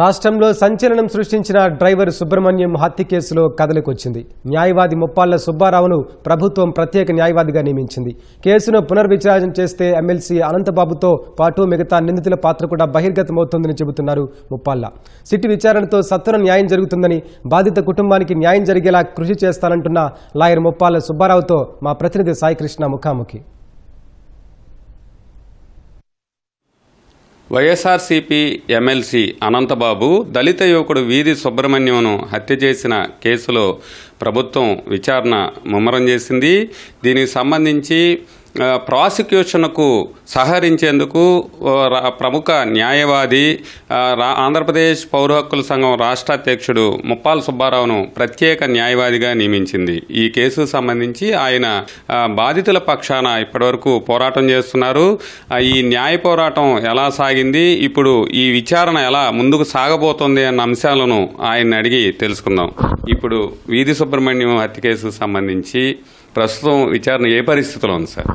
రాష్ట్రంలో సంచలనం సృష్టించిన డ్రైవర్ సుబ్రహ్మణ్యం హత్య కేసులో కదలికొచ్చింది. న్యాయవాది ముప్పాళ్ళ సుబ్బారావును ప్రభుత్వం ప్రత్యేక న్యాయవాదిగా నియమించింది. కేసును పునర్విచారణ చేస్తే ఎమ్మెల్సీ అనంతబాబుతో పాటు మిగతా నిందితుల పాత్ర కూడా బహిర్గతమవుతుందని చెబుతున్నారు ముప్పాళ్ళ. సిట్ విచారణతో సత్వరం న్యాయం జరుగుతుందని బాధిత కుటుంబానికి న్యాయం జరిగేలా కృషి చేస్తానంటున్న లాయర్ ముప్పాళ్ళ సుబ్బారావుతో మా ప్రతినిధి సాయికృష్ణ ముఖాముఖి. వైఎస్ఆర్సీపీ ఎమ్మెల్సీ అనంతబాబు దళిత యువకుడు వీధి సుబ్రహ్మణ్యంను హత్య చేసిన కేసులో ప్రభుత్వం విచారణ ముమ్మరం చేసింది. దీనికి సంబంధించి ప్రాసిక్యూషన్కు సహకరించేందుకు ప్రముఖ న్యాయవాది రా- ఆంధ్రప్రదేశ్ పౌర హక్కుల సంఘం రాష్ట్ర అధ్యక్షుడు ముప్పాల సుబ్బారావును ప్రత్యేక న్యాయవాదిగా నియమించింది. ఈ కేసుకు సంబంధించి ఆయన బాధితుల పక్షాన ఇప్పటివరకు పోరాటం చేస్తున్నారు. ఈ న్యాయ పోరాటం ఎలా సాగింది ఇప్పుడు ఈ విచారణ ఎలా ముందుకు సాగబోతోంది అన్న అంశాలను ఆయన అడిగి తెలుసుకుందాం. ఇప్పుడు వీధి సుబ్రహ్మణ్యం హత్య కేసుకు సంబంధించి ప్రస్తుతం విచారణ ఏ పరిస్థితిలో ఉంది సార్?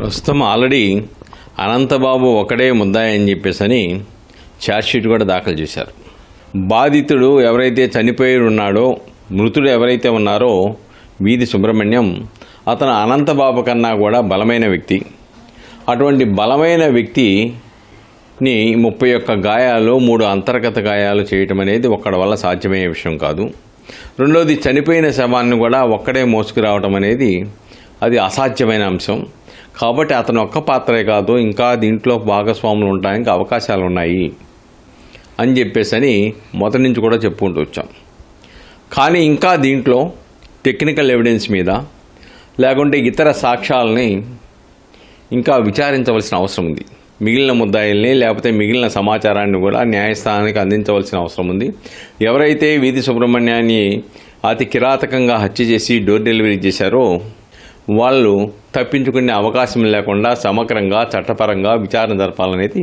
ప్రస్తుతం ఆల్రెడీ అనంతబాబు ఒకడే ముద్దాయి అని చెప్పేసి అని ఛార్జ్షీట్ కూడా దాఖలు చేశారు. బాధితుడు ఎవరైతే చనిపోయి ఉన్నాడో మృతుడు ఎవరైతే ఉన్నారో వీధి సుబ్రహ్మణ్యం అతను అనంతబాబు కన్నా కూడా బలమైన వ్యక్తి. అటువంటి బలమైన వ్యక్తిని ముప్పై ఒక్క గాయాలు మూడు అంతర్గత గాయాలు చేయటం అనేది ఒక్కడి వల్ల సాధ్యమయ్యే విషయం కాదు. రెండోది చనిపోయిన శవాన్ని కూడా ఒక్కడే మోసుకురావటం అనేది అది అసాధ్యమైన అంశం. కాబట్టి అతను ఒక్క పాత్రే కాదు ఇంకా దీంట్లో భాగస్వాములు ఉండడానికి అవకాశాలు ఉన్నాయి అని చెప్పేసి అని మొదటి నుంచి కూడా చెప్పుకుంటూ వచ్చాం. కానీ ఇంకా దీంట్లో టెక్నికల్ ఎవిడెన్స్ మీద లేకుంటే ఇతర సాక్ష్యాలని ఇంకా విచారించవలసిన అవసరం ఉంది. మిగిలిన ముద్దాయిల్ని లేకపోతే మిగిలిన సమాచారాన్ని కూడా న్యాయస్థానానికి అందించవలసిన అవసరం ఉంది. ఎవరైతే వీధి సుబ్రహ్మణ్యాన్ని అతి కిరాతకంగా హత్య చేసి డోర్ డెలివరీ చేశారో వాళ్ళు తప్పించుకునే అవకాశం లేకుండా సమగ్రంగా చట్టపరంగా విచారణ జరపాలనేది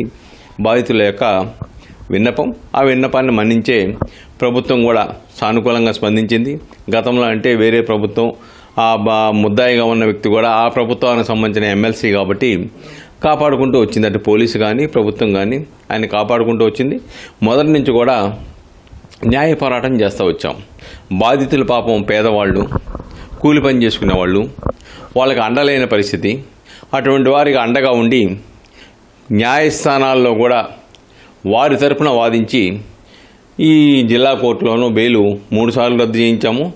బాధితుల యొక్క విన్నపం. ఆ విన్నపాన్ని మన్నించే ప్రభుత్వం కూడా సానుకూలంగా స్పందించింది. గతంలో అంటే వేరే ప్రభుత్వం ఆ బా ముద్దాయిగా ఉన్న వ్యక్తి కూడా ఆ ప్రభుత్వానికి సంబంధించిన ఎమ్మెల్సీ కాబట్టి కాపాడుకుంటూ వచ్చింది. అంటే పోలీసు కానీ ప్రభుత్వం కానీ ఆయన కాపాడుకుంటూ వచ్చింది. మొదటి నుంచి కూడా న్యాయ పోరాటం చేస్తూ వచ్చాం. బాధితులు పాపం పేదవాళ్ళు కూలి పని చేసుకునేవాళ్ళు వాళ్ళకి అండలేని పరిస్థితి. అటువంటి వారికి అండగా ఉండి న్యాయస్థానాల్లో కూడా వారి తరపున వాదించి ఈ జిల్లా కోర్టులోనూ బెయిలు మూడుసార్లు రద్దు చేయించాము.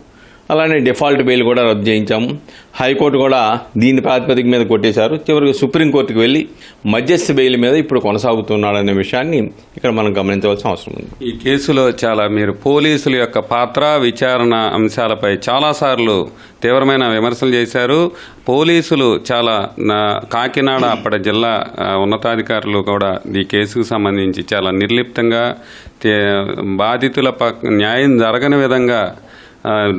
అలానే డిఫాల్ట్ బెయిల్ కూడా రద్దు చేయించాము. హైకోర్టు కూడా దీని ప్రాతిపదిక మీద కొట్టేశారు. చివరికి సుప్రీంకోర్టుకు వెళ్ళి మధ్యస్థ బెయిల్ మీద ఇప్పుడు కొనసాగుతున్నాడనే విషయాన్ని ఇక్కడ మనం గమనించవలసిన అవసరం ఉంది. ఈ కేసులో చాలా మీరు పోలీసుల యొక్క పాత్ర విచారణ అంశాలపై చాలాసార్లు తీవ్రమైన విమర్శలు చేశారు. పోలీసులు చాలా నా- కాకినాడ అప్పటి జిల్లా ఉన్నతాధికారులు కూడా ఈ కేసుకు సంబంధించి చాలా నిర్లిప్తంగా బాధితుల న్యాయం జరగని విధంగా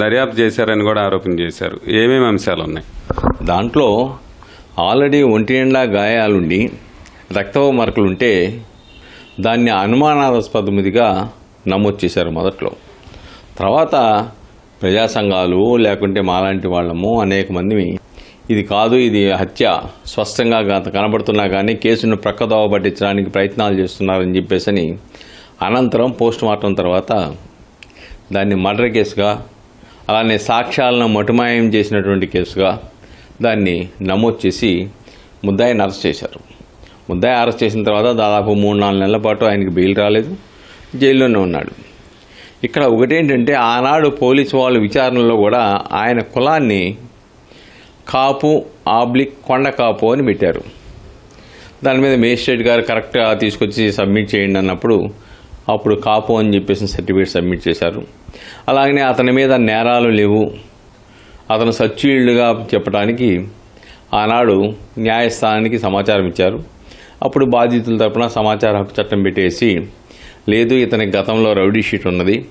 దర్యాప్తు చేశారని కూడా ఆరోపణ చేశారు. ఏమేమి అంశాలు ఉన్నాయి? దాంట్లో ఆల్రెడీ ఒంటి నిండా గాయాలుండి రక్తవ మరకలుంటే దాన్ని అనుమానాస్పదమిదిగా నమోదు చేశారు మొదట్లో. తర్వాత ప్రజా సంఘాలు లేకుంటే మాలాంటి వాళ్ళము అనేక మంది ఇది కాదు ఇది హత్య స్పష్టంగా కనబడుతున్నా కానీ కేసును ప్రక్కదోవ పట్టించడానికి ప్రయత్నాలు చేస్తున్నారని చెప్పేసి అనంతరం పోస్ట్ మార్టం తర్వాత దాన్ని మర్డర్ కేసుగా అలానే సాక్ష్యాలను మటుమాయం చేసినటువంటి కేసుగా దాన్ని నమోదు చేసి ముద్దాయిని అరెస్ట్ చేశారు. ముద్దాయి అరెస్ట్ చేసిన తర్వాత దాదాపు మూడు నాలుగు నెలల పాటు ఆయనకి బెయిల్ రాలేదు జైల్లోనే ఉన్నాడు. ఇక్కడ ఒకటేంటంటే ఆనాడు పోలీసు వాళ్ళు విచారణలో కూడా ఆయన కులాన్ని కాపు ఆబ్లిక్ కొండ కాపు అని పెట్టారు. దాని మీద మేజిస్ట్రేట్ గారు కరెక్ట్గా తీసుకొచ్చి సబ్మిట్ చేయండి అన్నప్పుడు అప్పుడు కాపు అని చెప్పేసి సర్టిఫికేట్ సబ్మిట్ చేశారు. అలాగనే అతని మీద నేరాలు లేవు. అతను సచ్యులుగా చెప్పడానికి ఆనాడు న్యాయస్థానానికి సమాచారం ఇచ్చారు. అప్పుడు బాధితుల తరపున సమాచార హక్కు చట్టం పెట్టేసి లేదు ఇతని గతంలో రౌడీ షీట్ ఉన్నది.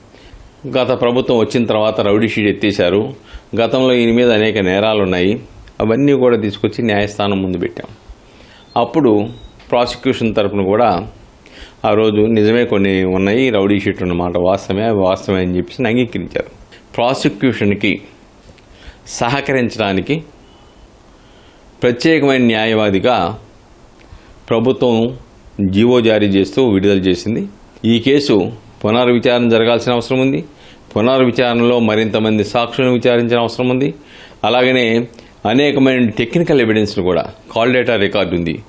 గత ప్రభుత్వం వచ్చిన తర్వాత రౌడీ షీట్ ఎత్తేశారు. గతంలో ఈయన మీద అనేక నేరాలు ఉన్నాయి. అవన్నీ కూడా తీసుకొచ్చి న్యాయస్థానం ముందు పెట్టాం. అప్పుడు ప్రాసిక్యూషన్ తరపున కూడా ఆ రోజు నిజమే కొన్ని ఉన్నాయి రౌడీ షీట్ ఉన్నమాట. వాస్తవమే వాస్తవమే అని చెప్పేసి అంగీకరించారు. ప్రాసిక్యూషన్కి సహకరించడానికి ప్రత్యేకమైన న్యాయవాదిగా ప్రభుత్వం జీవో జారీ చేస్తూ విడుదల చేసింది. ఈ కేసు పునర్విచారణ జరగాల్సిన అవసరం ఉంది. పునర్విచారణలో మరింతమంది సాక్షులను విచారించిన అవసరం ఉంది. అలాగనే అనేకమైన టెక్నికల్ ఎవిడెన్స్లు కూడా కాల్ డేటా రికార్డు ఉంది.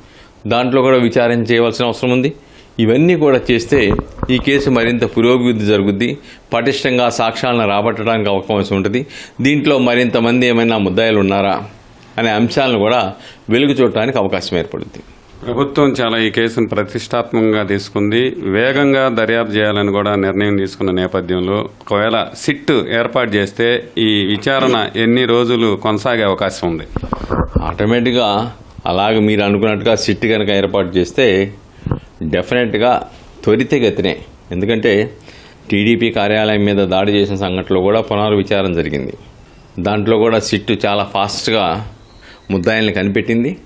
దాంట్లో కూడా విచారణ చేయవలసిన అవసరం ఉంది. ఇవన్నీ కూడా చేస్తే ఈ కేసు మరింత పురోభివృద్ధి జరుగుద్ది. పటిష్టంగా సాక్ష్యాలను రాబట్టడానికి అవకాశం ఉంటుంది. దీంట్లో మరింత మంది ఏమైనా ముద్దాయిలు ఉన్నారా అనే అంశాలను కూడా వెలుగు చూడటానికి అవకాశం ఏర్పడుద్ది. ప్రభుత్వం చాలా ఈ కేసును ప్రతిష్టాత్మకంగా తీసుకుంది. వేగంగా దర్యాప్తు చేయాలని కూడా నిర్ణయం తీసుకున్న నేపథ్యంలో ఒకవేళ సిట్ ఏర్పాటు చేస్తే ఈ విచారణ ఎన్ని రోజులు కొనసాగే అవకాశం ఉంది? ఆటోమేటిక్గా అలాగ మీరు అనుకున్నట్టుగా సిట్ కనుక ఏర్పాటు చేస్తే డెఫినెట్గా త్వరితగతినే. ఎందుకంటే టీడీపీ కార్యాలయం మీద దాడి చేసిన సంఘటనలో కూడా పునర్విచారం జరిగింది. దాంట్లో కూడా సిట్టు చాలా ఫాస్ట్గా ముద్దాయిల్ని కనిపెట్టింది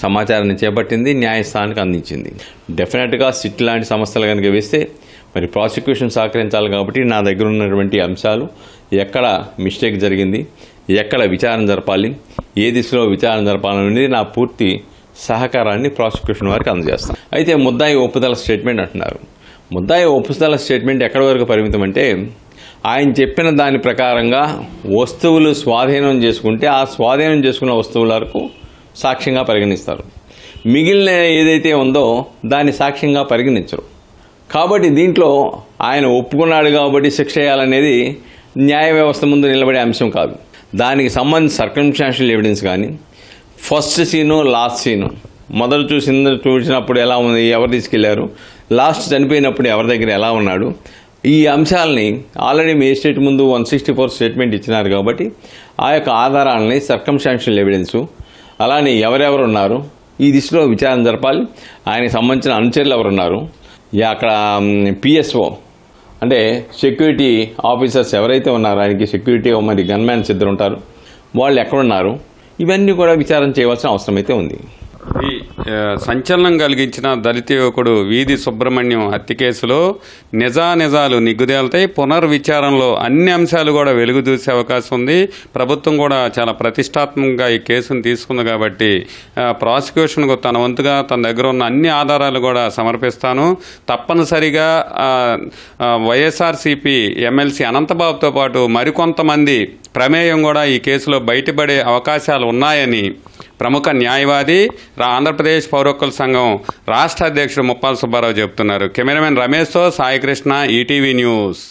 సమాచారాన్ని చేపట్టింది న్యాయస్థానానికి అందించింది. డెఫినెట్గా సిట్ లాంటి సంస్థలు కనుక వేస్తే మరి ప్రాసిక్యూషన్ సహకరించాలి కాబట్టి నా దగ్గర ఉన్నటువంటి అంశాలు ఎక్కడ మిస్టేక్ జరిగింది ఎక్కడ విచారణ జరపాలి ఏ దిశలో విచారణ జరపాలనేది నా పూర్తి సహకారాన్ని ప్రాసిక్యూషన్ వారికి అందజేస్తాం. అయితే ముద్దాయి ఒప్పుదల స్టేట్మెంట్ అంటున్నారు. ముద్దాయి ఒప్పుదల స్టేట్మెంట్ ఎక్కడి వరకు పరిమితం అంటే ఆయన చెప్పిన దాని ప్రకారంగా వస్తువులు స్వాధీనం చేసుకుంటే ఆ స్వాధీనం చేసుకున్న వస్తువుల వరకు సాక్ష్యంగా పరిగణిస్తారు. మిగిలిన ఏదైతే ఉందో దాన్ని సాక్ష్యంగా పరిగణించరు. కాబట్టి దీంట్లో ఆయన ఒప్పుకున్నాడు కాబట్టి శిక్ష చేయాలనేది న్యాయ వ్యవస్థ ముందు నిలబడే అంశం కాదు. దానికి సంబంధించి సర్కంస్టాన్షియల్ ఎవిడెన్స్ కానీ ఫస్ట్ సీను లాస్ట్ సీను. మొదలు చూసిన చూసినప్పుడు ఎలా ఉంది ఎవరు తీసుకెళ్ళారు? లాస్ట్ చనిపోయినప్పుడు ఎవరి దగ్గర ఎలా ఉన్నాడు? ఈ అంశాలని ఆల్రెడీ మేజిస్ట్రేట్ ముందు వన్ సిక్స్టీ ఫోర్ స్టేట్మెంట్ ఇచ్చినారు కాబట్టి ఆ యొక్క ఆధారాలని సర్కంస్టాన్షియల్ ఎవిడెన్సు అలానే ఎవరెవరు ఉన్నారు ఈ దిశలో విచారణ జరపాలి. ఆయనకి సంబంధించిన అనుచరులు ఎవరున్నారు అక్కడ పిఎస్ఓ అంటే సెక్యూరిటీ ఆఫీసర్స్ ఎవరైతే ఉన్నారో ఆయనకి సెక్యూరిటీ మరి గన్మ్యాన్స్ ఇద్దరు ఉంటారు. వాళ్ళు ఎక్కడున్నారు? ఇవన్నీ కూడా విచారం చేయవలసిన అవసరం అయితే ఉంది. సంచలనం కలిగించిన దళిత యువకుడు వీధి సుబ్రహ్మణ్యం హత్య కేసులో నిజానిజాలు నిగ్గుదేలుతాయి పునర్విచారణలో అన్ని అంశాలు కూడా వెలుగు చూసే అవకాశం ఉంది. ప్రభుత్వం కూడా చాలా ప్రతిష్టాత్మకంగా ఈ కేసును తీసుకుంది కాబట్టి ప్రాసిక్యూషన్కు తన వంతుగా తన దగ్గర ఉన్న అన్ని ఆధారాలు కూడా సమర్పిస్తాను. తప్పనిసరిగా వైఎస్ఆర్సీపీ ఎమ్మెల్సీ అనంతబాబుతో పాటు మరికొంతమంది ప్రమేయం కూడా ఈ కేసులో బయటపడే అవకాశాలు ఉన్నాయని ప్రముఖ న్యాయవాది ఆంధ్రప్రదేశ్ పౌరహక్కుల సంఘం రాష్ట్ర అధ్యక్షుడు ముప్పాల సుబ్బారావు చెబుతున్నారు కెమెరామెన్ రమేష్తో సాయికృష్ణ ఈటీవీ న్యూస్.